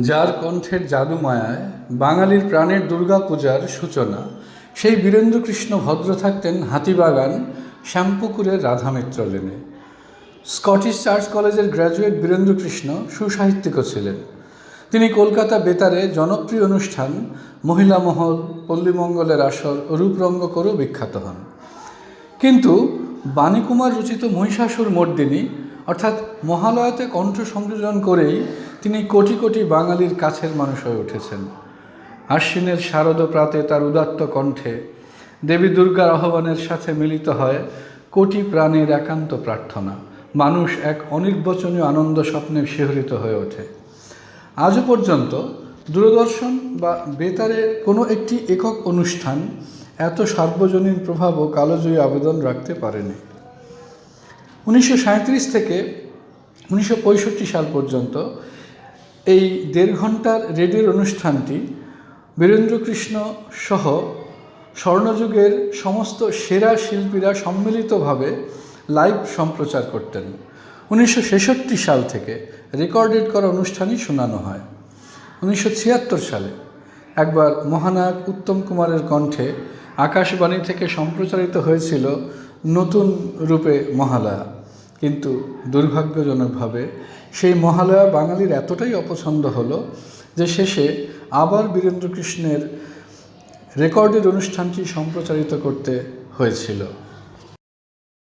যার কণ্ঠের জাদুমায়ায় বাঙালির প্রাণের দুর্গাপূজার সূচনা। সেই বীরেন্দ্রকৃষ্ণ ভদ্র থাকতেন হাতিবাগান, শ্যামপুকুরের রাধামিত্র লেনে। স্কটিশ চার্চ কলেজের গ্র্যাজুয়েট বীরেন্দ্রকৃষ্ণ সুসাহিত্যিকও ছিলেন। তিনি কলকাতা বেতারে জনপ্রিয় অনুষ্ঠান, মহিলা মহল, পল্লীমঙ্গলের আসর রূপরঙ্গ করেও বিখ্যাত হন। কিন্তু বাণীকুমার রচিত মহিষাসুর মর্দিনী, অর্থাৎ মহালয়াতে কণ্ঠ সংযোজন করেই তিনি কোটি কোটি বাঙালির কাছের মানুষ হয়ে উঠেছেন। আশ্বিনের শারদ প্রাতে তার উদাত্ত কণ্ঠে দেবী দুর্গার আহ্বানের সাথে মিলিত হয় কোটি প্রাণের একান্ত প্রার্থনা। মানুষ এক অনির্বচনীয় আনন্দ স্বপ্নে শিহরিত হয়ে ওঠে। আজও পর্যন্ত দূরদর্শন বা বেতারের কোনো একটি একক অনুষ্ঠান এত সার্বজনীন প্রভাব ও কালোজয়ী আবেদন রাখতে পারেনি। উনিশশো থেকে উনিশশো পঁয়ষট্টি সাল পর্যন্ত এই দেড় ঘণ্টার রেডিওর অনুষ্ঠানটি বীরেন্দ্রকৃষ্ণ সহ স্বর্ণযুগের সমস্ত সেরা শিল্পীরা সম্মিলিতভাবে লাইভ সম্প্রচার করতেন। উনিশশো ছেষট্টি সাল থেকে রেকর্ডেড করা অনুষ্ঠানই শোনানো হয়। উনিশশো ছিয়াত্তর সালে একবার মহানায়ক উত্তম কুমারের কণ্ঠে আকাশবাণী থেকে সম্প্রচারিত হয়েছিল নতুন রূপে মহালয়া। কিন্তু দুর্ভাগ্যজনকভাবে সেই মহালয়া বাঙালির এতটাই অপছন্দ হলো যে শেষে আবার বীরেন্দ্রকৃষ্ণের রেকর্ডের অনুষ্ঠানটি সম্প্রচারিত করতে হয়েছিল।